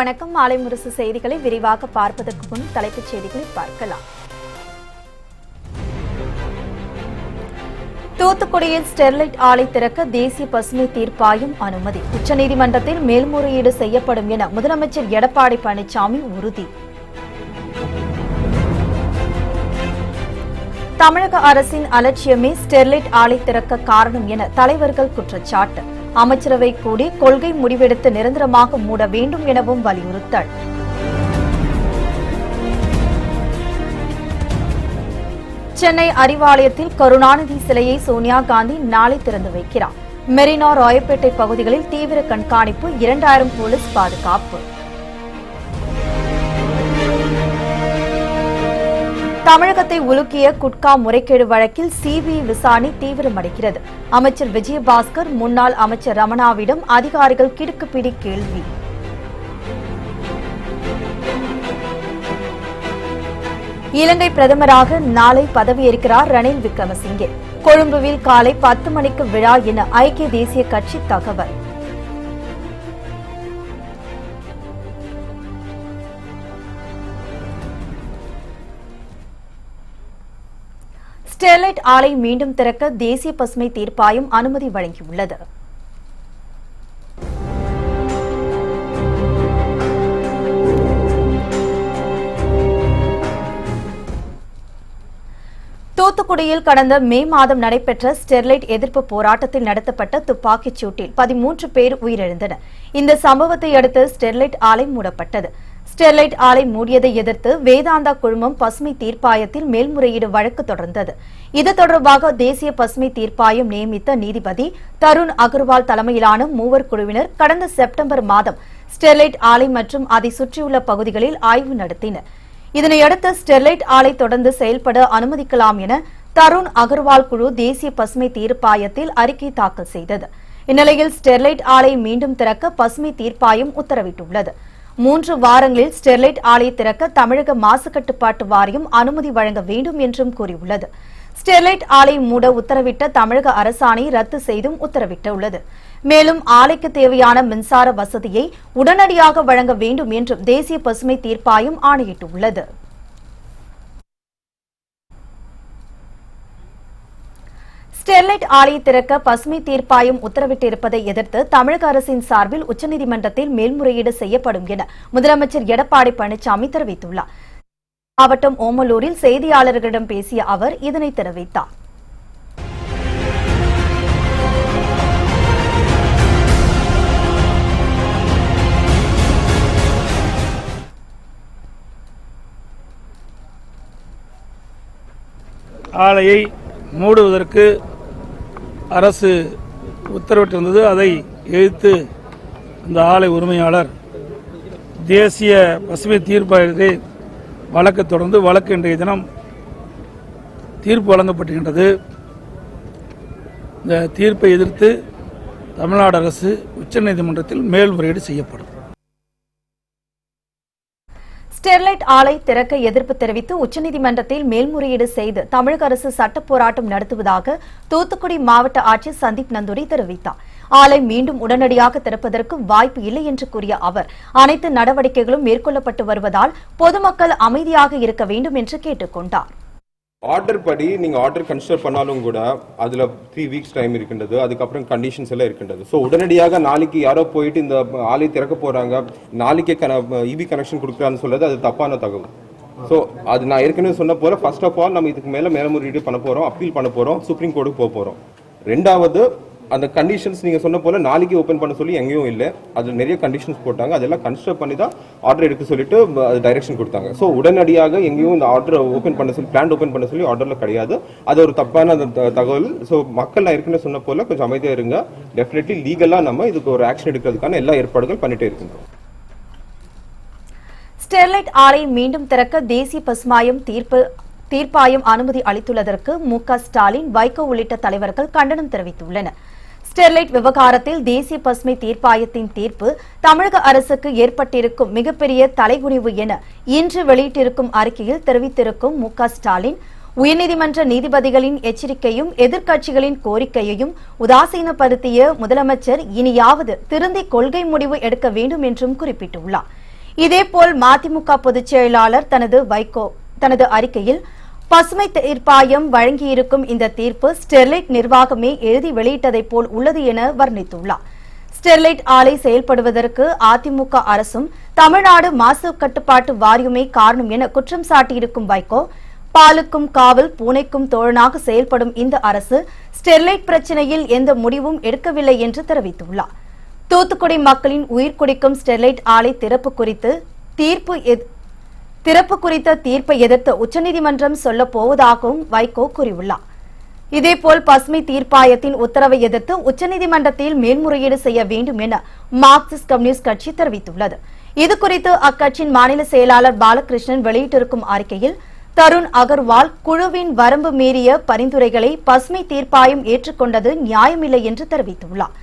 வணக்கம். மாலை முரசு செய்திகளை விரிவாக பார்ப்பதற்கு முன் தலைப்புச் செய்திகளை பார்க்கலாம். தூத்துக்குடியில் ஸ்டெர்லைட் ஆலை திறக்க தேசிய பசுமை தீர்ப்பாயம் அனுமதி. உச்சநீதிமன்றத்தில் மேல்முறையீடு செய்யப்படும் என முதலமைச்சர் எடப்பாடி பழனிசாமி உறுதி. தமிழக அரசின் அலட்சியமே ஸ்டெர்லைட் ஆலை திறக்க காரணம் என தலைவர்கள் குற்றச்சாட்டு. அமைச்சரவை கூடி கொள்கை முடிவெடுத்து நிரந்தரமாக மூட வேண்டும் எனவும் வலியுறுத்தல். சென்னை அறிவாலயத்தில் கருணாநிதி சிலையை சோனியா காந்தி நாளை திறந்து வைக்கிறார். மெரினா ராயப்பேட்டை பகுதிகளில் தீவிர கண்காணிப்பு இரண்டாயிரம் போலீஸ் பாதுகாப்பு. தமிழகத்தை உலுக்கிய குட்கா முறைகேடு வழக்கில் சிபிஐ விசாரணை தீவிரமடைகிறது. அமைச்சர் விஜயபாஸ்கர் முன்னாள் அமைச்சர் ரமணாவிடம் அதிகாரிகள் கிடுக்குப்பிடி கேள்வி. இலங்கை பிரதமராக நாளை பதவியேற்கிறார் ரணில் விக்ரமசிங்கே. கொழும்புவில் காலை பத்து மணிக்கு விழா என ஐக்கிய தேசிய கட்சி தகவல். ஸ்டெர்லைட் ஆலை மீண்டும் திறக்க தேசிய பசுமை தீர்ப்பாயம் அனுமதி வழங்கியுள்ளது. தூத்துக்குடியில் கடந்த மே மாதம் நடைபெற்ற ஸ்டெர்லைட் எதிர்ப்பு போராட்டத்தில் நடத்தப்பட்ட துப்பாக்கிச் சூட்டில் பதிமூன்று பேர் உயிரிழந்தனர். இந்த சம்பவத்தை அடுத்து ஸ்டெர்லைட் ஆலை மூடப்பட்டது. ஸ்டெர்லைட் ஆலை மூடியதை எதிர்த்து வேதாந்தா குழுமம் பசுமை தீர்ப்பாயத்தில் மேல்முறையீடு வழக்கு தொடர்ந்தது. இது தொடர்பாக தேசிய பசுமை தீர்ப்பாயம் நியமித்த நீதிபதி தருண் அகர்வால் தலைமையிலான மூவர் குழுவினர் கடந்த செப்டம்பர் மாதம் ஸ்டெர்லைட் ஆலை மற்றும் அதை சுற்றியுள்ள பகுதிகளில் ஆய்வு நடத்தினர். இதனையடுத்து ஸ்டெர்லைட் ஆலை தொடர்ந்து செயல்பட அனுமதிக்கலாம் என தருண் அகர்வால் குழு தேசிய பசுமை தீர்ப்பாயத்தில் அறிக்கை தாக்கல் செய்தது. இந்நிலையில் ஸ்டெர்லைட் ஆலை மீண்டும் திறக்க பசுமை தீர்ப்பாயம் உத்தரவிட்டுள்ளது. மூன்று வாரங்களில் ஸ்டெர்லைட் ஆலையை திறக்க தமிழக மாசுக்கட்டுப்பாட்டு வாரியம் அனுமதி வழங்க வேண்டும் என்றும் கூறியுள்ளது. ஸ்டெர்லைட் ஆலை மூட உத்தரவிட்ட தமிழக அரசாணை ரத்து செய்தும் உத்தரவிட்டுள்ளது. மேலும் ஆலைக்கு தேவையான மின்சார வசதியை உடனடியாக வழங்க வேண்டும் என்றும் தேசிய பசுமை தீர்ப்பாயம் ஆணையிட்டுள்ளது. ஸ்டெர்லைட் ஆலையை திறக்க பசுமை தீர்ப்பாயம் உத்தரவிட்டிருப்பதை எதிர்த்து தமிழக அரசின் சார்பில் உச்சநீதிமன்றத்தில் மேல்முறையீடு செய்யப்படும் என முதலமைச்சர் எடப்பாடி பழனிசாமி தெரிவித்துள்ளார். மாவட்டம் ஓமலூரில் செய்தியாளர்களிடம் பேசிய அவர் இதனை தெரிவித்தார். ஆலையை மூடுவதற்கு அரசு உத்தரவிட்டிருந்தது. அதை எதிர்த்து இந்த ஆலை உரிமையாளர் தேசிய பசுமை தீர்ப்பாயத்தை வழக்கு தொடர்ந்து வழக்கு இன்றைய தினம் தீர்ப்பு வழங்கப்பட்டிருக்கின்றது. இந்த தீர்ப்பை எதிர்த்து தமிழ்நாடு அரசு உச்சநீதிமன்றத்தில் மேல்முறையீடு செய்யப்படும். ஸ்டெர்லைட் ஆலை திறக்க எதிர்ப்பு தெரிவித்து உச்சநீதிமன்றத்தில் மேல்முறையீடு செய்து தமிழக அரசு சட்ட போராட்டம் நடத்துவதாக தூத்துக்குடி மாவட்ட ஆட்சியர் சந்தீப் நந்தூரி தெரிவித்தார். ஆலை மீண்டும் உடனடியாக திறப்பதற்கு வாய்ப்பு இல்லை என்று கூறிய அவர் அனைத்து நடவடிக்கைகளும் மேற்கொள்ளப்பட்டு வருவதால் பொதுமக்கள் அமைதியாக இருக்க வேண்டும் என்று கேட்டுக் கொண்டார் ஆர்டர் படி நீங்கள் ஆர்டர் கன்சிடர் பண்ணாலும் கூட அதில் த்ரீ வீக்ஸ் டைம் இருக்கின்றது அதுக்கப்புறம் கண்டிஷன்ஸ் எல்லாம் இருக்கின்றது. ஸோ உடனடியாக நாளைக்கு யாரோ போயிட்டு இந்த ஆலை திறக்க போகிறாங்க நாளைக்கே கன இவி கனெக்ஷன் கொடுக்குறான்னு சொல்றது அது தப்பான தகவல். ஸோ அது நான் ஏற்கனவே சொன்ன போகிற ஃபர்ஸ்ட் ஆஃப் ஆல் நம்ம இதுக்கு மேல மேல்முறையீடு பண்ண போகிறோம் அப்பீல் பண்ண போகிறோம் சுப்ரீம் கோர்ட்டுக்கு போக போகிறோம் ரெண்டாவது அந்த கண்டிஷன்ஸ் நீங்கள் சொன்ன போல நாளைக்கு ஓப்பன் பண்ண சொல்லி எங்கேயும் இல்லை. அது நிறைய கண்டிஷன்ஸ் போட்டாங்க. அதெல்லாம் கன்சிடர் பண்ணி தான் ஆர்டர் எடுக்க சொல்லிட்டு அது டைரக்ஷன் கொடுத்தாங்க. ஸோ உடனடியாக எங்கேயும் இந்த ஆர்டர் ஓப்பன் பண்ண சொல்லி பிளான் ஓப்பன் பண்ண சொல்லி ஆர்டரில் கிடையாது. அது ஒரு தப்பான அந்த த- தகவல். ஸோ மக்கள் நான் இருக்குன்னு சொன்ன போல கொஞ்சம் அமைதியாக இருங்க. டெஃபினெட்லி லீகலாக நம்ம இதுக்கு ஒரு ஆக்ஷன் எடுக்கிறதுக்கான எல்லா ஏற்பாடுகள் பண்ணிட்டே இருக்கின்றோம் ஸ்டெர்லைட் ஆலை மீண்டும் திறக்க தேசிய பசுமாயம் தீர்ப்பு தீர்ப்பாயம் அனுமதி அளித்துள்ளதற்கு மு ஸ்டாலின் வைகோ உள்ளிட்ட தலைவர்கள் கண்டனம் தெரிவித்துள்ளனர். ஸ்டெர்லைட் விவகாரத்தில் தேசிய பசுமை தீர்ப்பாயத்தின் தீர்ப்பு தமிழக அரசுக்கு ஏற்பட்டிருக்கும் மிகப்பெரிய தலைகுனிவு என இன்று வெளியிட்டிருக்கும் அறிக்கையில் தெரிவித்திருக்கும் மு ஸ்டாலின் உயர்நீதிமன்ற நீதிபதிகளின் எச்சரிக்கையும் எதிர்க்கட்சிகளின் கோரிக்கையையும் உதாசீனப்படுத்திய முதலமைச்சர் இனியாவது திருந்தி கொள்கை முடிவு எடுக்க வேண்டும் என்றும் குறிப்பிட்டுள்ளார். இதேபோல் மதிமுக பொதுச் செயலாளர் தனது வைகோ தனது அறிக்கையில் பசுமை தீர்ப்பாயம் வழங்கியிருக்கும் இந்த தீர்ப்பு ஸ்டெர்லைட் நிர்வாகமே எழுதி வெளியிட்டதைப் போல் உள்ளது என வர்ணித்துள்ளார். ஸ்டெர்லைட் ஆலை செயல்படுவதற்கு அதிமுக அரசும் தமிழ்நாடு மாசு கட்டுப்பாட்டு வாரியமே காரணம் என குற்றம் சாட்டியிருக்கும் வைகோ பாலுக்கும் காவல் பூனைக்கும் தோழனாக செயல்படும் இந்த அரசு ஸ்டெர்லைட் பிரச்சினையில் எந்த முடிவும் எடுக்கவில்லை என்று தெரிவித்துள்ளார். தூத்துக்குடி மக்களின் உயிர் குடிக்கும் ஸ்டெர்லைட் ஆலை திறப்பு குறித்து தீர்ப்பு திறப்பு குறித்த தீர்ப்பை எதிர்த்து உச்சநீதிமன்றம் சொல்ல போவதாகவும் வைகோ கூறியுள்ளார். இதேபோல் பசுமை தீர்ப்பாயத்தின் உத்தரவை எதிர்த்து உச்சநீதிமன்றத்தில் மேல்முறையீடு செய்ய வேண்டும் என மார்க்சிஸ்ட் கம்யூனிஸ்ட் கட்சி தெரிவித்துள்ளது. இதுகுறித்து அக்கட்சியின் மாநில செயலாளர் பாலகிருஷ்ணன் வெளியிட்டிருக்கும் அறிக்கையில் தருண் அகர்வால் குழுவின் வரம்பு மீறிய பரிந்துரைகளை பசுமை தீர்ப்பாயம் ஏற்றுக்கொண்டது நியாயமில்லை என்று தெரிவித்துள்ளார்.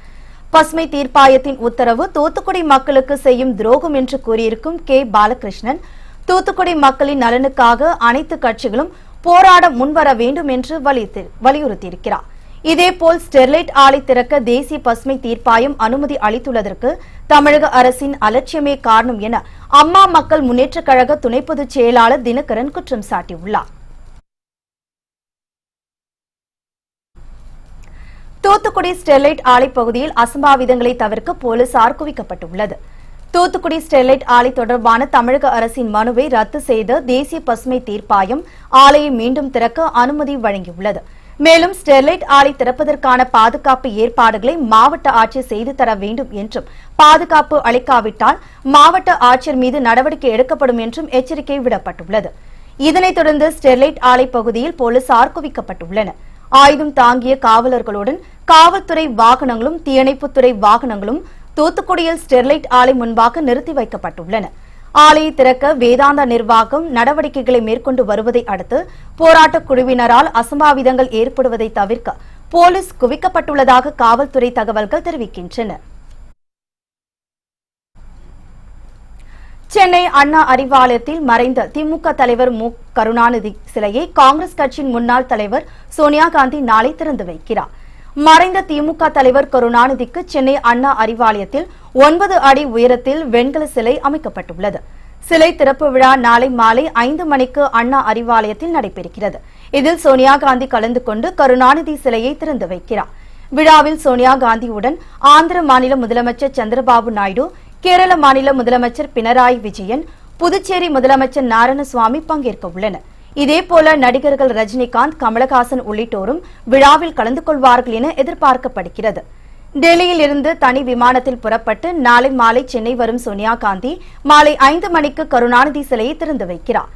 பசுமை தீர்ப்பாயத்தின் உத்தரவு தூத்துக்குடி மக்களுக்கு செய்யும் துரோகம் என்று கூறியிருக்கும் கே. பாலகிருஷ்ணன் தூத்துக்குடி மக்களின் நலனுக்காக அனைத்து கட்சிகளும் போராட முன்வர வேண்டும் என்று வலியுறுத்தியிருக்கிறார். இதேபோல் ஸ்டெர்லைட் ஆலை திறக்க தேசிய பசுமை தீர்ப்பாயம் அனுமதி அளித்துள்ளதற்கு தமிழக அரசின் அலட்சியமே காரணம் என அம்மா மக்கள் முன்னேற்றக் கழக துணை பொதுச் செயலாளர் தினகரன் குற்றம் சாட்டியுள்ளார். தூத்துக்குடி ஸ்டெர்லைட் ஆலை பகுதியில் அசம்பாவிதங்களை தவிர்க்க போலீசார் குவிக்கப்பட்டுள்ளது. தூத்துக்குடி ஸ்டெர்லைட் ஆலை தொடர்பான தமிழக அரசின் மனுவை ரத்து செய்த தேசிய பசுமை தீர்ப்பாயம் ஆலையை மீண்டும் திறக்க அனுமதி வழங்கியுள்ளது. மேலும் ஸ்டெர்லைட் ஆலை திறப்பதற்கான பாதுகாப்பு ஏற்பாடுகளை மாவட்ட ஆட்சியர் செய்து தர வேண்டும் என்றும் பாதுகாப்பு அளிக்காவிட்டால் மாவட்ட ஆட்சியர் மீது நடவடிக்கை எடுக்கப்படும் என்றும் எச்சரிக்கை விடப்பட்டுள்ளது. இதனைத் தொடர்ந்து ஸ்டெர்லைட் ஆலை பகுதியில் போலீசார் குவிக்கப்பட்டுள்ளனர். ஆயுதம் தாங்கிய காவலர்களுடன் காவல்துறை வாகனங்களும் தீயணைப்புத்துறை வாகனங்களும் தூத்துக்குடியில் ஸ்டெர்லைட் ஆலை முன்பாக நிறுத்தி வைக்கப்பட்டுள்ளன. ஆலையை திறக்க வேதாந்தா நிர்வாகம் நடவடிக்கைகளை மேற்கொண்டு வருவதை அடுத்து போராட்டக் குழுவினரால் அசம்பாவிதங்கள் ஏற்படுவதை தவிர்க்க போலீஸ் குவிக்கப்பட்டுள்ளதாக காவல்துறை தகவல்கள் தெரிவிக்கின்றன. சென்னை அண்ணா அறிவாலயத்தில் மறைந்த திமுக தலைவர் மு. கருணாநிதி சிலையை காங்கிரஸ் கட்சியின் முன்னாள் தலைவர் சோனியா காந்தி நாளை திறந்து வைக்கிறார். மறைந்த திமுக தலைவர் கருணாநிதிக்கு சென்னை அண்ணா அறிவாலயத்தில் ஒன்பது அடி உயரத்தில் வெண்கல சிலை அமைக்கப்பட்டுள்ளது. சிலை திறப்பு விழா நாளை மாலை ஐந்து மணிக்கு அண்ணா அறிவாலயத்தில் நடைபெறுகிறது. இதில் சோனியா காந்தி கலந்து கொண்டு கருணாநிதி சிலையை திறந்து வைக்கிறார். விழாவில் சோனியா காந்தியுடன் ஆந்திர மாநில முதலமைச்சர் சந்திரபாபு நாயுடு கேரள மாநில முதலமைச்சர் பினராயி விஜயன் புதுச்சேரி முதலமைச்சர் நாராயணசுவாமி பங்கேற்க உள்ளனா் இதேபோல நடிகர்கள் ரஜினிகாந்த் கமலஹாசன் உள்ளிட்டோரும் விழாவில் கலந்து கொள்வார்கள் என எதிர்பார்க்கப்படுகிறது. டெல்லியில் இருந்து தனி விமானத்தில் புறப்பட்டு நாளை மாலை சென்னை வரும் சோனியா காந்தி மாலை ஐந்து மணிக்கு கருணாநிதி சிலையை திறந்து வைக்கிறார்.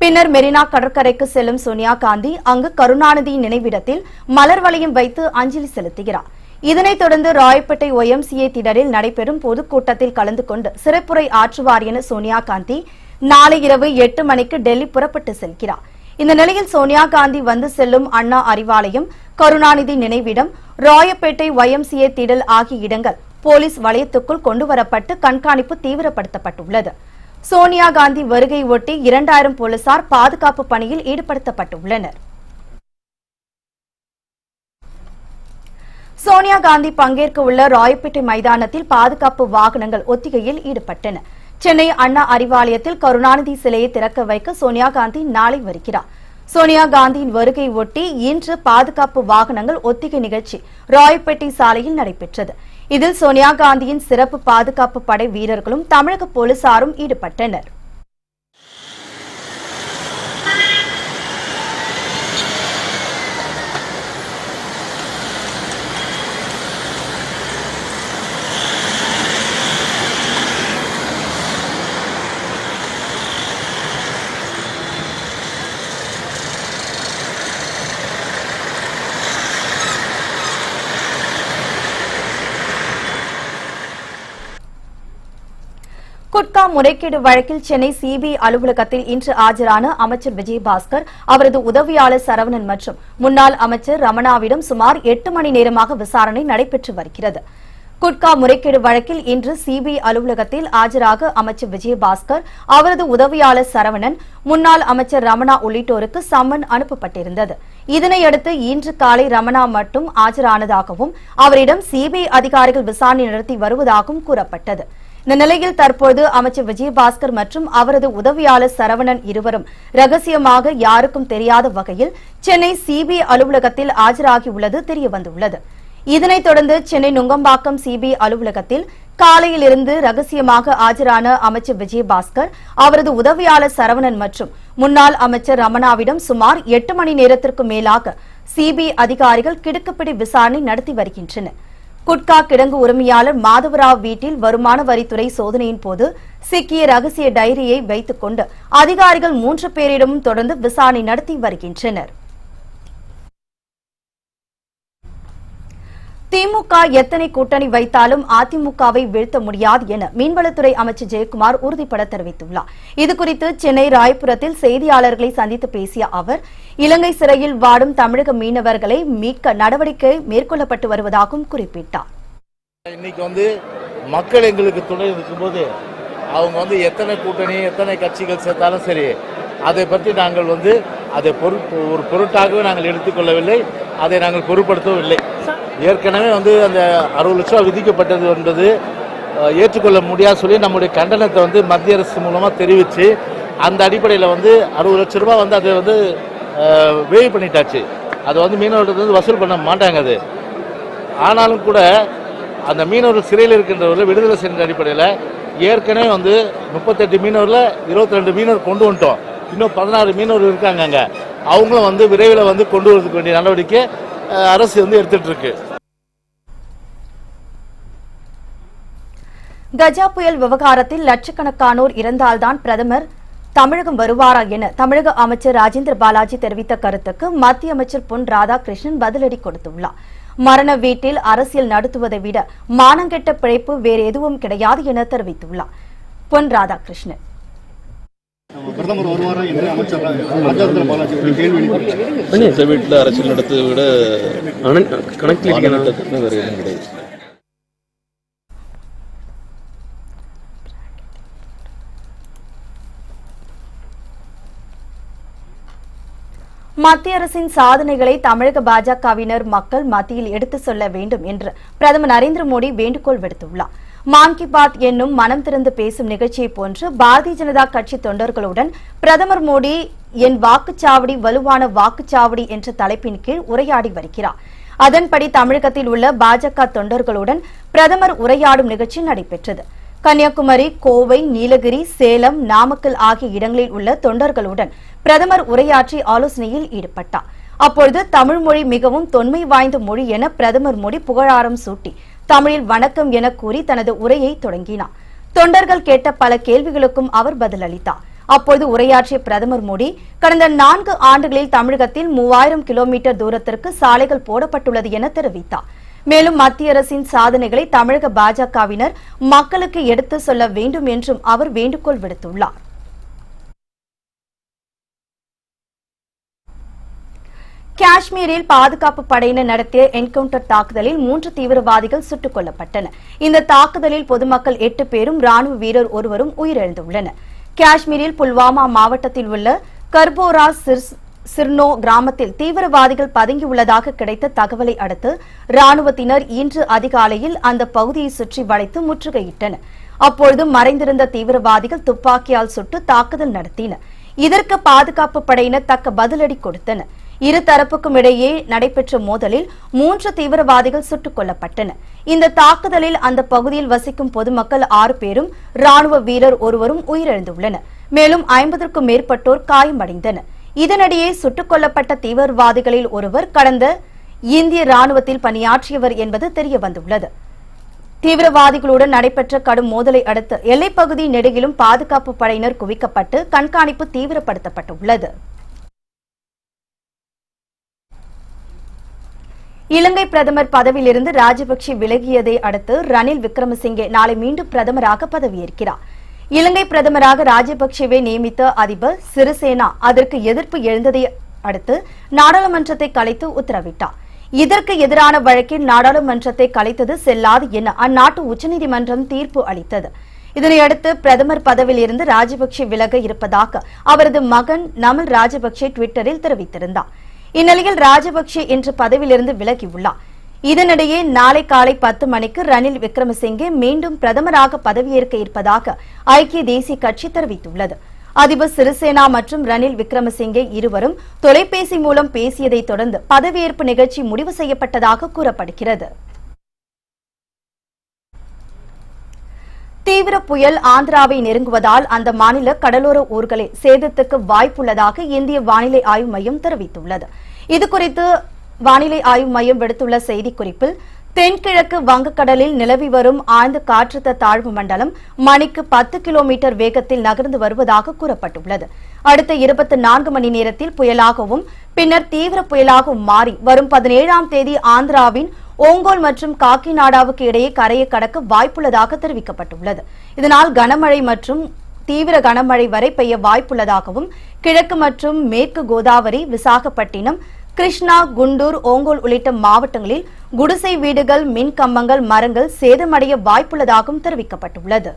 பின்னர் மெரினா கடற்கரைக்கு செல்லும் சோனியா காந்தி அங்கு கருணாநிதியின் நினைவிடத்தில் மலர் வளையம் வைத்து அஞ்சலி செலுத்துகிறார். இதனைத் தொடர்ந்து ராயப்பேட்டை ஒய்எம்சிஏ திடலில் நடைபெறும் பொதுக்கூட்டத்தில் கலந்து கொண்டு சிறப்புரை ஆற்றுவார் என சோனியா காந்தி நாளை இரவு எட்டு மணிக்கு டெல்லி புறப்பட்டு செல்கிறார். இந்த நிலையில் சோனியா காந்தி வந்து செல்லும் அண்ணா அறிவாலயம் கருணாநிதி நினைவிடம் ராயப்பேட்டை ஒய்எம்சிஏ திடல் ஆகிய இடங்கள் போலீஸ் வளையத்துக்குள் கொண்டுவரப்பட்டு கண்காணிப்பு தீவிரப்படுத்தப்பட்டுள்ளது. சோனியா காந்தி வருகை ஒட்டி இரண்டாயிரம் போலீசார் பாதுகாப்பு பணியில் ஈடுபடுத்தப்பட்டுள்ளனர். சோனியா காந்தி பங்கேற்க உள்ள ராயப்பேட்டை மைதானத்தில் பாதுகாப்பு வாகனங்கள் ஒத்திகையில் ஈடுபட்டன. சென்னை அண்ணா அறிவாலயத்தில் கருணாநிதி சிலையை திறக்க வைக்க சோனியா காந்தி நாளை வருகிறார். சோனியா காந்தியின் வருகை ஒட்டி இன்று பாதுகாப்பு வாகனங்கள் ஒத்திகை நிகழ்ச்சி ராயப்பேட்டை சாலையில் நடைபெற்றது. இதில் சோனியா காந்தியின் சிறப்பு பாதுகாப்பு படை வீரர்களும் தமிழக போலீசாரும் ஈடுபட்டனர் குட்கா முறைகேடு வழக்கில் சென்னை சிபிஐ அலுவலகத்தில் இன்று ஆஜரான அமைச்சர் விஜயபாஸ்கர் அவரது உதவியாளர் சரவணன் மற்றும் முன்னாள் அமைச்சர் ரமணாவிடம் சுமார் எட்டு மணி நேரமாக விசாரணை நடைபெற்று வருகிறது. குட்கா முறைகேடு வழக்கில் இன்று சிபிஐ அலுவலகத்தில் ஆஜராக அமைச்சர் விஜயபாஸ்கர் அவரது உதவியாளர் சரவணன் முன்னாள் அமைச்சர் ரமணா உள்ளிட்டோருக்கு சம்மன் அனுப்பப்பட்டிருந்தது. இதனையடுத்து இன்று காலை ரமணா மட்டும் ஆஜரானதாகவும் அவரிடம் சிபிஐ அதிகாரிகள் விசாரணை நடத்தி வருவதாகவும் கூறப்பட்டது. இந்த நிலையில் தற்போது அமைச்சர் விஜயபாஸ்கர் மற்றும் அவரது உதவியாளர் சரவணன் இருவரும் ரகசியமாக யாருக்கும் தெரியாத வகையில் சென்னை சிபிஐ அலுவலகத்தில் ஆஜராகியுள்ளது தெரியவந்துள்ளது. இதனைத் தொடர்ந்து சென்னை நுங்கம்பாக்கம் சிபிஐ அலுவலகத்தில் காலையிலிருந்து ரகசியமாக ஆஜரான அமைச்சர் விஜயபாஸ்கர் அவரது உதவியாளர் சரவணன் மற்றும் முன்னாள் அமைச்சர் ரமணாவிடம் சுமார் எட்டு மணி நேரத்திற்கு மேலாக சிபிஐ அதிகாரிகள் கிடுக்குப்பிடி விசாரணை நடத்தி வருகின்றனர். குட்கா கிடங்கு உரிமையாளர் மாதவராவ் வீட்டில் வருமான வரித்துறை சோதனையின் போது சிக்கிய ரகசிய டைரியை வைத்துக் கொண்டு அதிகாரிகள் மூன்று பேரிடமும் தொடர்ந்து விசாரணை நடத்தி வருகின்றனர். திமுக எத்தனை கூட்டணி வைத்தாலும் அதிமுகவை வீழ்த்த முடியாது என மீன்வளத்துறை அமைச்சர் ஜெயக்குமார் உறுதிபட தெரிவித்துள்ளார். இதுகுறித்து சென்னை ராயபுரத்தில் செய்தியாளர்களை சந்தித்து பேசிய அவர் இலங்கை சிறையில் வாடும் தமிழக மீனவர்களை மீட்க நடவடிக்கை மேற்கொள்ளப்பட்டு வருவதாகவும் குறிப்பிட்டார். இன்னைக்கு வந்து மக்கள் எங்களுக்கு துணை இருக்கும்போது அவங்க வந்து எத்தனை கூட்டணி எத்தனை கட்சிகள் சேர்த்தாலும் சரி அதை பற்றி நாங்கள் வந்து அதை பொருட் ஒரு பொருட்டாகவே நாங்கள் எடுத்துக்கொள்ளவில்லை அதை நாங்கள் பொருட்படுத்தவும் இல்லை. ஏற்கனவே வந்து அந்த அறுபது லட்சம் ரூபா விதிக்கப்பட்டது என்பது ஏற்றுக்கொள்ள முடியாது சொல்லி நம்முடைய கண்டனத்தை வந்து மத்திய அரசு மூலமாக தெரிவித்து அந்த அடிப்படையில் வந்து அறுபது லட்ச ரூபா வந்து அதை வந்து வேவ் பண்ணிட்டாச்சு. அதை வந்து மீனவர்கள் வந்து வசூல் பண்ண மாட்டாங்க அது. ஆனாலும் கூட அந்த மீனவர்கள் சிறையில் இருக்கின்றவர்கள் விடுதலை செய்கின்ற அடிப்படையில் ஏற்கனவே வந்து முப்பத்தெட்டு மீனவரில் இருபத்தி ரெண்டு மீனவர் கொண்டு வந்துட்டோம். இன்னும் பதினாறு மீனவர் இருக்காங்க அங்கே. அவங்களும் வந்து விரைவில் வந்து கொண்டு வரதுக்கு வேண்டிய நடவடிக்கை அரசு வந்து எடுத்துகிட்ருக்கு இருக்கு. கஜா புயல் விவகாரத்தில் லட்சக்கணக்கானோர் இறந்தால்தான் பிரதமர் தமிழகம் வருவாரா என தமிழக அமைச்சர் ராஜேந்திர பாலாஜி தெரிவித்த கருத்துக்கு மத்திய அமைச்சர் பொன் ராதாகிருஷ்ணன் பதிலடி கொடுத்துள்ளார். மரண வீட்டில் அரசியல் நடத்துவதை விட மானங்கெட்ட பிழைப்பு வேறு எதுவும் கிடையாது என தெரிவித்துள்ளார். பொன் ராதாகிருஷ்ணன். பிரதமர் வருவாரா என்று அமைச்சர் ராஜேந்திர பாலாஜி கேள்வி அரசியல் நடத்துவதை விட கணக்கில் வேறு எதுவும் கிடையாது. மத்திய அரசின் சாதனைகளை தமிழக பாஜகவினர் மக்கள் மத்தியில் எடுத்து சொல்ல வேண்டும் என்று பிரதமர் நரேந்திர மோடி வேண்டுகோள் விடுத்துள்ளார். மான் கி பாத் என்னும் மனம் திறந்து பேசும் நிகழ்ச்சியை போன்று பாரதிய ஜனதா கட்சி தொண்டர்களுடன் பிரதமர் மோடி என் வாக்குச்சாவடி வலுவான வாக்குச்சாவடி என்ற தலைப்பின் கீழ் உரையாடி வருகிறார். அதன்படி தமிழகத்தில் உள்ள பாஜக தொண்டர்களுடன் பிரதமர் உரையாடும் நிகழ்ச்சி நடைபெற்றது. கன்னியாகுமரி கோவை நீலகிரி சேலம் நாமக்கல் ஆகிய இடங்களில் உள்ள தொண்டர்களுடன் பிரதமர் உரையாற்றி ஆலோசனையில் ஈடுபட்டார். அப்பொழுது தமிழ் மொழி மிகவும் தொன்மை வாய்ந்த மொழி என பிரதமர் மோடி புகழாரம் சூட்டி தமிழில் வணக்கம் என கூறி தனது உரையை தொடங்கினார். தொண்டர்கள் கேட்ட பல கேள்விகளுக்கும் அவர் பதிலளித்தார். அப்போது உரையாற்றிய பிரதமர் மோடி கடந்த நான்கு ஆண்டுகளில் தமிழகத்தில் மூவாயிரம் கிலோமீட்டர் தூரத்திற்கு சாலைகள் போடப்பட்டுள்ளது என தெரிவித்தார். மேலும் மத்திய அரசின் சாதனைகளை தமிழக பாஜகவினர் மக்களுக்கு எடுத்து சொல்ல வேண்டும் என்றும் அவர் வேண்டுகோள் விடுத்துள்ளார். காஷ்மீரில் பாதுகாப்பு படையினர் நடத்திய என்கவுண்டர் தாக்குதலில் மூன்று தீவிரவாதிகள் சுட்டுக் கொல்லப்பட்டனர். இந்த தாக்குதலில் பொதுமக்கள் எட்டு பேரும் ராணுவ வீரர் ஒருவரும் உயிரிழந்துள்ளனர். காஷ்மீரில் புல்வாமா மாவட்டத்தில் உள்ள கர்போரா சிர்ஸ் சிர்னோ கிராமத்தில் தீவிரவாதிகள் பதுங்கியுள்ளதாக கிடைத்த தகவலை அடுத்து ராணுவத்தினர் இன்று அதிகாலையில் அந்த பகுதியை சுற்றி வளைத்து முற்றுகையிட்டனர். அப்பொழுது மறைந்திருந்த தீவிரவாதிகள் துப்பாக்கியால் சுட்டு தாக்குதல் நடத்தினர். இதற்கு பாதுகாப்பு படையினர் தக்க பதிலடி கொடுத்தனர். இரு தரப்புக்கும் இடையே நடைபெற்ற மோதலில் மூன்று தீவிரவாதிகள் சுட்டுக் கொல்லப்பட்டனர். இந்த தாக்குதலில் அந்த பகுதியில் வசிக்கும் பொதுமக்கள் ஆறு பேரும் ராணுவ வீரர் ஒருவரும் உயிரிழந்துள்ளனர். மேலும் ஐம்பதற்கும் மேற்பட்டோர் காயமடைந்தனர். இதனிடையே சுட்டுக் கொல்லப்பட்ட தீவிரவாதிகளில் ஒருவர் கடந்த இந்திய ராணுவத்தில் பணியாற்றியவர் என்பது தெரிய வந்துள்ளது தீவிரவாதிகளுடன் நடைபெற்ற கடும் மோதலை அடுத்து எல்லைப்பகுதி நெடுகிலும் பாதுகாப்பு படையினர் குவிக்கப்பட்டு கண்காணிப்பு தீவிரப்படுத்தப்பட்டுள்ளது. இலங்கை பிரதமர் பதவியிலிருந்து ராஜபக்சே விலகியதை அடுத்து ரணில் விக்ரமசிங்கே நாளை மீண்டும் பிரதமராக பதவியேற்கிறார். இலங்கை பிரதமராக ராஜபக்சேவை நியமித்த அதிபர் சிறிசேனா அதற்கு எதிர்ப்பு எழுந்ததை அடுத்து நாடாளுமன்றத்தை கலைத்து உத்தரவிட்டார். இதற்கு எதிரான வழக்கில் நாடாளுமன்றத்தை கலைத்தது செல்லாது என அந்நாட்டு உச்சநீதிமன்றம் தீர்ப்பு அளித்தது. இதனையடுத்து பிரதமர் பதவியில் இருந்து ராஜபக்சே விலக இருப்பதாக அவரது மகன் நமல் ராஜபக்சே டுவிட்டரில் தெரிவித்திருந்தார். இந்நிலையில் ராஜபக்சே இன்று பதவியிலிருந்து விலகியுள்ளார். இதனிடையே நாளை காலை பத்து மணிக்கு ரணில் விக்ரமசிங்கே மீண்டும் பிரதமராக பதவியேற்க இருப்பதாக ஐக்கிய தேசிய கட்சி தெரிவித்துள்ளது. அதிபர் சிறிசேனா மற்றும் ரணில் விக்ரமசிங்கே இருவரும் தொலைபேசி மூலம் பேசியதைத் தொடர்ந்து பதவியேற்பு நிகழ்ச்சி முடிவு செய்யப்பட்டதாக கூறப்படுகிறது. தீவிர புயல் ஆந்திராவை நெருங்குவதால் அந்த மாநில கடலோர ஊர்களில் சேதத்துக்கு வாய்ப்புள்ளதாக இந்திய வானிலை ஆய்வு மையம் தெரிவித்துள்ளது. இதுகுறித்து வானிலை ஆய்வு மையம் விடுத்துள்ள செய்திக்குறிப்பில் தென்கிழக்கு வங்கக்கடலில் நிலவி வரும் ஆழ்ந்த காற்றழுத்த தாழ்வு மண்டலம் மணிக்கு பத்து கிலோமீட்டர் வேகத்தில் நகர்ந்து வருவதாக கூறப்பட்டுள்ளது. அடுத்த இருபத்தி நான்கு மணி நேரத்தில் புயலாகவும் பின்னர் தீவிர புயலாகவும் மாறி வரும் பதினேழாம் தேதி ஆந்திராவின் ஓங்கோல் மற்றும் காக்கிநாடாவுக்கு இடையே கரையை கடக்க வாய்ப்புள்ளதாக தெரிவிக்கப்பட்டுள்ளது. இதனால் கனமழை மற்றும் தீவிர கனமழை வரை பெய்ய வாய்ப்புள்ளதாகவும் கிழக்கு மற்றும் மேற்கு கோதாவரி விசாகப்பட்டினம் கிருஷ்ணா குண்டூர் ஓங்கோல் உள்ளிட்ட மாவட்டங்களில் குடிசை வீடுகள் மின் கம்பங்கள் மரங்கள் சேதமடைய வாய்ப்புள்ளதாகவும் தெரிவிக்கப்பட்டுள்ளது.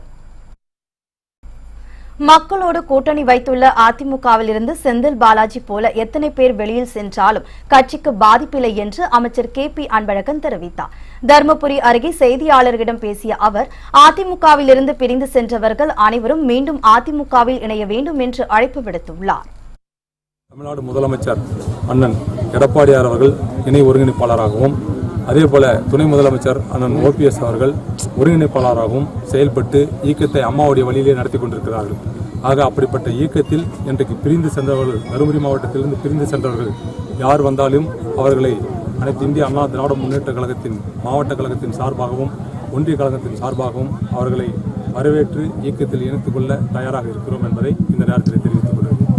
மக்களோடு கூட்டணி வைத்துள்ள அதிமுகவில் இருந்து செந்தில் பாலாஜி போல எத்தனை பேர் வெளியில் சென்றாலும் கட்சிக்கு பாதிப்பில்லை என்று அமைச்சர் கே பி அன்பழகன் தெரிவித்தார். தருமபுரி அருகே செய்தியாளர்களிடம் பேசிய அவர் அதிமுகவில் இருந்து பிரிந்து சென்றவர்கள் அனைவரும் மீண்டும் அதிமுகவில் இணைய வேண்டும் என்று அழைப்பு விடுத்துள்ளார். தமிழ்நாடு முதலமைச்சர் அண்ணன் எடப்பாடியார் அவர்கள் இணை ஒருங்கிணைப்பாளராகவும் அதே போல துணை முதலமைச்சர் அண்ணன் ஓபிஎஸ் அவர்கள் ஒருங்கிணைப்பாளராகவும் செயல்பட்டு இயக்கத்தை அம்மாவுடைய வழியிலே நடத்தி கொண்டிருக்கிறார்கள். ஆக அப்படிப்பட்ட இயக்கத்தில் இன்றைக்கு பிரிந்து சென்றவர்கள் தருமபுரி மாவட்டத்திலிருந்து பிரிந்து சென்றவர்கள் யார் வந்தாலும் அவர்களை அனைத்து இந்திய அண்ணா திராவிட முன்னேற்ற கழகத்தின் மாவட்ட கழகத்தின் சார்பாகவும் ஒன்றிய கழகத்தின் சார்பாகவும் அவர்களை வரவேற்று இயக்கத்தில் இணைத்துக் கொள்ள தயாராக இருக்கிறோம் என்பதை இந்த நேரத்தில் தெரிவித்துக் கொள்கிறேன்.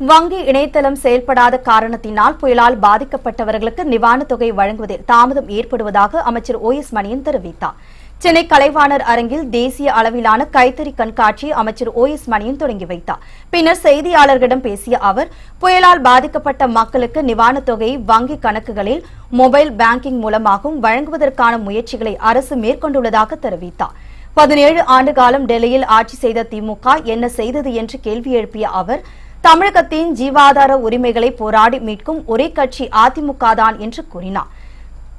வங்கி இணையதளம் செயல்படாத காரணத்தினால் புயலால் பாதிக்கப்பட்டவர்களுக்கு நிவாரணத் தொகை வழங்குவதில் தாமதம் ஏற்படுவதாக அமைச்சர் ஓ எஸ் மணியன் தெரிவித்தார். சென்னை கலைவாணர் அரங்கில் தேசிய அளவிலான கைத்தறி கண்காட்சி அமைச்சர் ஓ எஸ் மணியன் தொடங்கி வைத்தார். பின்னர் செய்தியாளர்களிடம் பேசிய அவர் புயலால் பாதிக்கப்பட்ட மக்களுக்கு நிவாரணத் தொகையை வங்கி கணக்குகளில் மொபைல் பேங்கிங் மூலமாகவும் வழங்குவதற்கான முயற்சிகளை அரசு மேற்கொண்டுள்ளதாக தெரிவித்தார். பதினேழு ஆண்டு காலம் டெல்லியில் ஆட்சி செய்த திமுக என்ன செய்தது என்று கேள்வி எழுப்பிய அவர் தமிழகத்தின் ஜீவாதார உரிமைகளை போராடி மீட்கும் ஒரே கட்சி அதிமுக தான் என்று கூறினார்.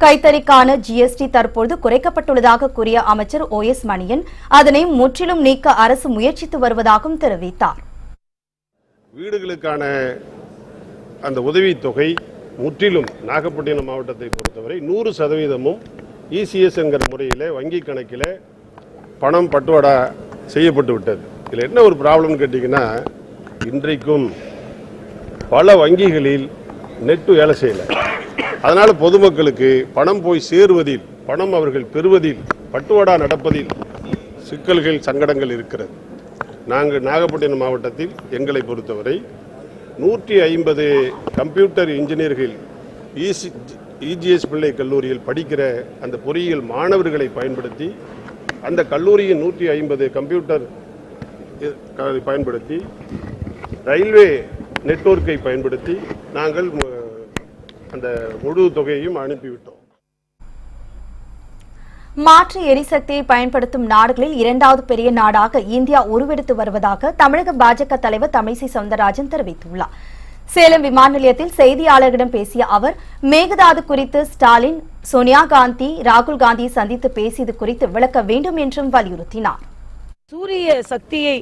கைத்தறிக்கான ஜிஎஸ்டி தற்போது குறைக்கப்பட்டுள்ளதாக கூறிய அமைச்சர் ஓ எஸ் மணியன் அதனை முற்றிலும் நீக்க அரசு முயற்சித்து வருவதாகவும் தெரிவித்தார். வீடுகளுக்கான அந்த உதவித்தொகை முற்றிலும் நாகப்பட்டினம் மாவட்டத்தை பொறுத்தவரை நூறு சதவீதமும் இசிஎஸ் என்கிற முறையில் வங்கி கணக்கில் பணம் பட்டுவாடா செய்யப்பட்டு விட்டது இதில் என்ன ஒரு ப்ராப்ளம்னு கேட்டிங்கன்னா இன்றைக்கும் பல வங்கிகளில் நெட்டு வேலை செய்யலை. அதனால் பொதுமக்களுக்கு பணம் போய் சேருவதில் பணம் அவர்கள் பெறுவதில் பட்டுவாடா நடப்பதில் சிக்கல்கள் சங்கடங்கள் இருக்கிறது. நாங்கள் நாகப்பட்டினம் மாவட்டத்தில் எங்களை பொறுத்தவரை நூற்றி ஐம்பது கம்ப்யூட்டர் இன்ஜினியர்கள் இசி இஜிஎஸ் பிள்ளை கல்லூரியில் படிக்கிற அந்த பொறியியல் மாணவர்களை பயன்படுத்தி அந்த கல்லூரியின் நூற்றி ஐம்பது கம்ப்யூட்டர் பயன்படுத்தி ரயில்வே நெட்வொர்க்கை பயன்படுத்தி நாங்கள் அந்த முழு தொகையையும் அனுப்பிவிட்டோம். மாற்று எரிசக்தியை பயன்படுத்தும் நாடுகளில் இரண்டாவது பெரிய நாடாக இந்தியா உருவெடுத்து வருவதாக தமிழக பாஜக தலைவர் தமிழிசை சவுந்தரராஜன் தெரிவித்துள்ளார். சேலம் விமான நிலையத்தில் செய்தியாளர்களிடம் பேசிய அவர் மேகதாது குறித்து ஸ்டாலின் சோனியா காந்தி ராகுல் காந்தியை சந்தித்து பேசியது குறித்து விளக்க வேண்டும் என்றும் வலியுறுத்தினார். சூரிய சக்தியை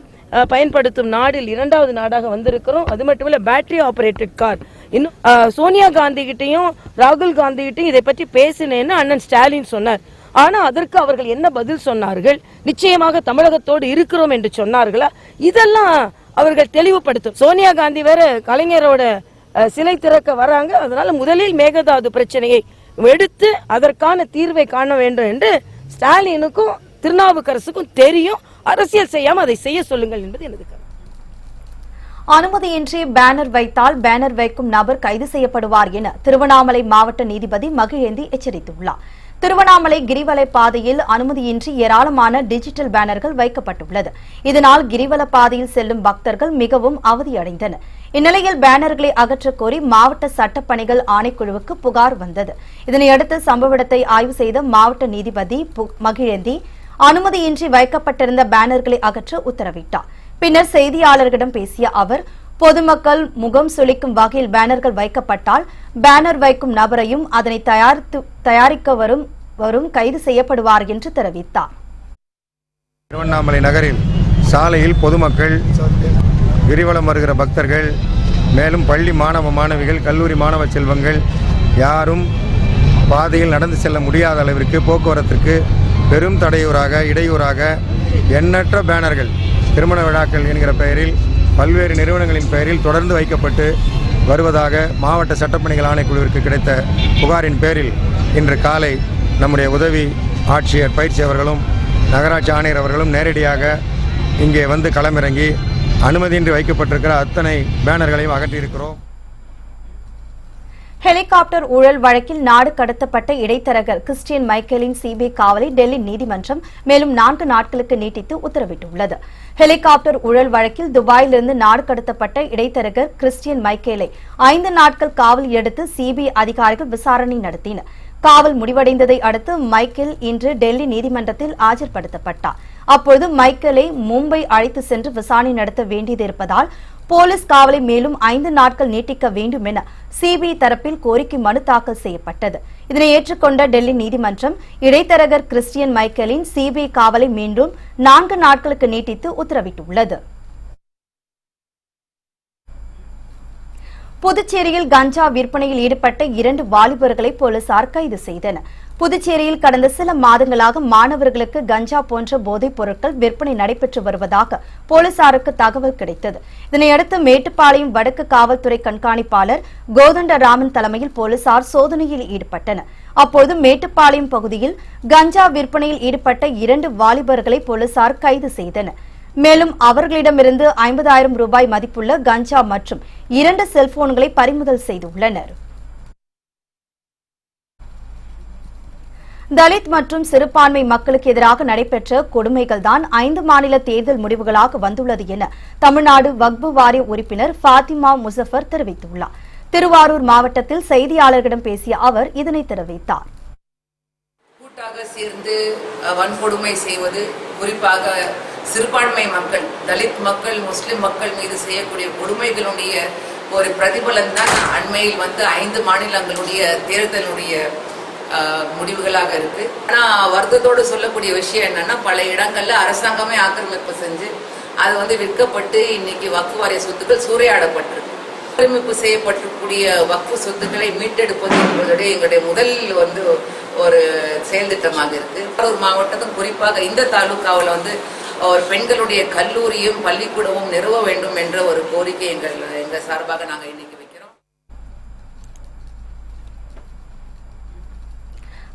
பயன்படுத்தும் நாடில் இரண்டாவது நாடாக வந்திருக்கிறோம். அது மட்டும் இல்ல பேட்டரி ஆபரேட்டட் கார் இன்னும் சோனியா காந்தி கிட்டையும் ராகுல் காந்தி கிட்டையும் இதை பற்றி பேசினேன்னு அண்ணன் ஸ்டாலின் சொன்னார். ஆனா அதற்கு அவர்கள் என்ன பதில் சொன்னார்கள்? நிச்சயமாக தமிழகத்தோடு இருக்கிறோம் என்று சொன்னார்களா? இதெல்லாம் அவர்கள் தெளிவுபடுத்தும். சோனியா காந்தி வேற கலைஞரோட சிலை திறக்க வராங்க. அதனால முதலில் மேகதாது பிரச்சனையை எடுத்து அதற்கான தீர்வை காண வேண்டும் என்று ஸ்டாலினுக்கும் திருநாவுக்கரசுக்கும் தெரியும். அரசியல் செய்யாம அதை செய்ய சொல்லுங்கள் என்பது எனது கருத்து. அனுமதியின்றி பேனர் வைத்தால் பேனர் வைக்கும் நபர் கைது செய்யப்படுவார் என திருவண்ணாமலை மாவட்ட நீதிபதி மகிழேந்தி எச்சரித்துள்ளார். திருவண்ணாமலை கிரிவலை பாதையில் அனுமதியின்றி ஏராளமான டிஜிட்டல் பேனர்கள் வைக்கப்பட்டுள்ளது. இதனால் கிரிவல பாதையில் செல்லும் பக்தர்கள் மிகவும் அவதியடைந்தனர். இந்நிலையில் பேனர்களை அகற்றக் கோரி மாவட்ட சட்டப்பணிகள் ஆணைக்குழுவுக்கு புகார் வந்தது. இதனையடுத்து சம்பவ இடத்தை ஆய்வு செய்த மாவட்ட நீதிபதி பு- மகிழேந்தி அனுமதியின்றி வைக்கப்பட்டிருந்த பேனர்களை அகற்ற உத்தரவிட்டார். பின்னர் செய்தியாளர்களிடம் பேசிய அவர் பொதுமக்கள் முகம் சுளிக்கும் வகையில் பேனர்கள் வைக்கப்பட்டால் பேனர் வைக்கும் நபரையும் அதனை தயாரித்து தயாரிக்க வரும் வரும் கைது செய்யப்படுவார் என்று தெரிவித்தார். திருவண்ணாமலை நகரில் சாலையில் பொதுமக்கள் கிரிவலம் வருகிற பக்தர்கள் மேலும் பள்ளி மாணவ மாணவிகள் கல்லூரி மாணவ செல்வங்கள் யாரும் பாதையில் நடந்து செல்ல முடியாத அளவிற்கு போக்குவரத்திற்கு பெரும் தடையூறாக இடையூறாக எண்ணற்ற பேனர்கள் திருமண விழாக்கள் என்கிற பெயரில் பல்வேறு நிறுவனங்களின் பெயரில் தொடர்ந்து வைக்கப்பட்டு வருவதாக மாவட்ட சட்டப்பணிகள் ஆணைக்குழுவிற்கு கிடைத்த புகாரின் பேரில் இன்று காலை நம்முடைய உதவி ஆட்சியர் பயிற்சி அவர்களும் நகராட்சி ஆணையர் அவர்களும் நேரடியாக இங்கே வந்து களமிறங்கி அனுமதியின்றி வைக்கப்பட்டிருக்கிற அத்தனை பேனர்களையும் அகற்றியிருக்கிறோம். ஹெலிகாப்டர் ஊழல் வழக்கில் நாடு கடத்தப்பட்ட இடைத்தரகர் கிறிஸ்டியன் மைக்கேலின் சிபிஐ காவலை டெல்லி நீதிமன்றம் மேலும் நான்கு நாட்களுக்கு நீட்டித்து உத்தரவிட்டுள்ளது. ஹெலிகாப்டர் ஊழல் வழக்கில் துபாயிலிருந்து நாடு கடத்தப்பட்ட இடைத்தரகர் கிறிஸ்டியன் மைக்கேலை ஐந்து நாட்கள் காவல் எடுத்து சிபிஐ அதிகாரிகள் விசாரணை நடத்தினர். காவல் முடிவடைந்ததை அடுத்து மைக்கேல் இன்று டெல்லி நீதிமன்றத்தில் ஆஜர்படுத்தப்பட்டார். அப்போது மைக்கேலை மும்பை அழைத்து சென்று விசாரணை நடத்த வேண்டியது இருப்பதால் போலீஸ் காவலை மேலும் ஐந்து நாட்கள் நீட்டிக்க வேண்டும் என சிபிஐ தரப்பில் கோரிக்கை மனு தாக்கல் செய்யப்பட்டது. இதனை ஏற்றுக்கொண்ட டெல்லி நீதிமன்றம் இடைத்தரகர் கிறிஸ்டியன் மைக்கேலின் சிபிஐ காவலை மீண்டும் நான்கு நாட்களுக்கு நீட்டித்து உத்தரவிட்டுள்ளது. புதுச்சேரியில் கஞ்சா விற்பனையில் ஈடுபட்ட இரண்டு வாலிபர்களை போலீசார் கைது செய்தனர். புதுச்சேரியில் கடந்த சில மாதங்களாக மாணவர்களுக்கு கஞ்சா போன்ற போதைப் பொருட்கள் விற்பனை நடைபெற்று வருவதாக போலீசாருக்கு தகவல் கிடைத்தது. இதனையடுத்து மேட்டுப்பாளையம் வடக்கு காவல்துறை கண்காணிப்பாளர் கோதண்டராமன் தலைமையில் போலீசார் சோதனையில் ஈடுபட்டனர். அப்போது மேட்டுப்பாளையம் பகுதியில் கஞ்சா விற்பனையில் ஈடுபட்ட இரண்டு வாலிபர்களை போலீசார் கைது செய்தனர். மேலும் அவர்களிடமிருந்து ஐம்பதாயிரம் ரூபாய் மதிப்புள்ள கஞ்சா மற்றும் இரண்டு செல்போன்களை பறிமுதல் செய்துள்ளனர். தலித் மற்றும் சிறுபான்மை மக்களுக்கு எதிராக நடைபெற்ற கொடுமைகள் தான் ஐந்து மாநில தேர்தல் முடிவுகளாக வந்துள்ளது என தமிழ்நாடு வக்பு வாரிய உறுப்பினர் ஃபாத்திமா முசஃபர் தெரிவித்துள்ளார். திருவாரூர் மாவட்டத்தில் செய்தியாளர்களிடம் பேசிய அவர் இதனை தெரிவித்தார். கூட்டாக சேர்ந்து வன்கொடுமை செய்வது குறிப்பாக சிறுபான்மை மக்கள் தலித் மக்கள் முஸ்லிம் மக்கள் மீது செய்யக்கூடிய கொடுமைகளுடைய ஒரு பிரதிபலன் தான் அண்மையில் வந்து ஐந்து மாநிலங்களுடைய தேர்தலுடைய முடிவுகளாக இருக்கு. ஆனா வருத்தத்தோடு சொல்லக்கூடிய விஷயம் என்னன்னா பல இடங்கள்ல அரசாங்கமே ஆக்கிரமிப்பு செஞ்சு அது வந்து விற்கப்பட்டு இன்னைக்கு வக்கு வாரிய சொத்துக்கள் சூறையாடப்பட்டிருக்கு. ஆக்கிரமிப்பு செய்யப்பட்டிருக்கக்கூடிய வக்கு சொத்துக்களை மீட்டெடுப்பது என்பதுடைய எங்களுடைய முதல் வந்து ஒரு செயல் திட்டமாக இருக்கு. ஒரு மாவட்டத்தும் குறிப்பாக இந்த தாலுகாவில் வந்து ஒரு பெண்களுடைய கல்லூரியும் பள்ளிக்கூடமும் நிறுவ வேண்டும் என்ற ஒரு கோரிக்கை எங்கள் எங்கள் சார்பாக நாங்கள் இன்னைக்கு வைக்கிறோம்.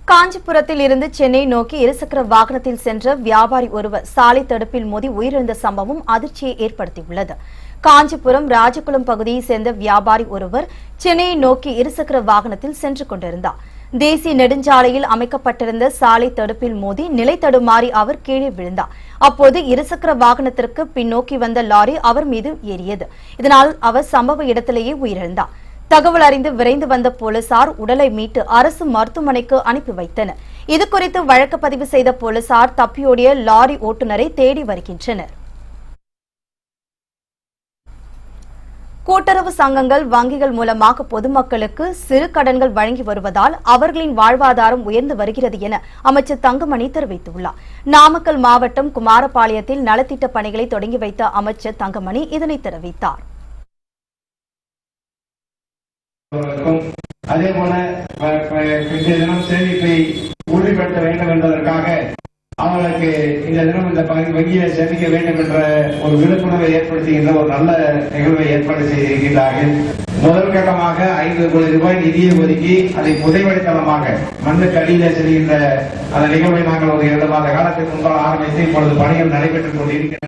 காஞ்சிபுரத்தில் இருந்து சென்னை நோக்கி இருசக்கர வாகனத்தில் சென்ற வியாபாரி ஒருவர் சாலை தடுப்பில் மோதி உயிரிழந்த சம்பவம் அதிர்ச்சியை ஏற்படுத்தியுள்ளது. காஞ்சிபுரம் ராஜகுளம் பகுதியைச் சேர்ந்த வியாபாரி ஒருவர் சென்னையை நோக்கி இருசக்கர வாகனத்தில் சென்று கொண்டிருந்தார். தேசிய நெடுஞ்சாலையில் அமைக்கப்பட்டிருந்த சாலை தடுப்பில் மோதி நிலை தடுமாறி அவர் கீழே விழுந்தார். அப்போது இருசக்கர வாகனத்திற்கு பின்னோக்கி வந்த லாரி அவர் மீது ஏறியது. இதனால் அவர் சம்பவ இடத்திலேயே உயிரிழந்தார். தகவல் அறிந்து விரைந்து வந்த போலீசார் உடலை மீட்டு அரசு மருத்துவமனைக்கு அனுப்பி வைத்தனர். இதுகுறித்து வழக்கு பதிவு செய்த போலீசார் தப்பியோடிய லாரி ஓட்டுநரை தேடி வருகின்றனர். கூட்டுறவு சங்கங்கள் வங்கிகள் மூலமாக பொதுமக்களுக்கு சிறு கடன்கள் வழங்கி வருவதால் அவர்களின் வாழ்வாதாரம் உயர்ந்து வருகிறது என அமைச்சர் தங்கமணி தெரிவித்துள்ளார். நாமக்கல் மாவட்டம் குமாரபாளையத்தில் நலத்திட்ட பணிகளை தொடங்கி வைத்த அமைச்சர் தங்கமணி இதனை தெரிவித்தார் அதே போல இன்றைய தினம் சேமிப்பை உறுதிப்படுத்த வேண்டும் என்பதற்காக அவர்களுக்கு இந்த தினம் இந்த பகுதி சேமிக்க வேண்டும் என்ற ஒரு விழிப்புணர்வை ஏற்படுத்துகின்ற ஒரு நல்ல நிகழ்வை ஏற்பாடு செய்திருக்கிறார்கள் முதல் கட்டமாக ஐந்து கோடி ரூபாய் நிதியை ஒதுக்கி அதை புதைவடித்தளமாக மண்ணுக்கு அடியில செல்கின்ற அந்த நிகழ்வை நாங்கள் ஒரு இரண்டு மாத காலத்திற்கு முன்பால் ஆரம்பித்து இப்பொழுது பணிகள் நடைபெற்றுக் கொண்டிருக்கின்றன.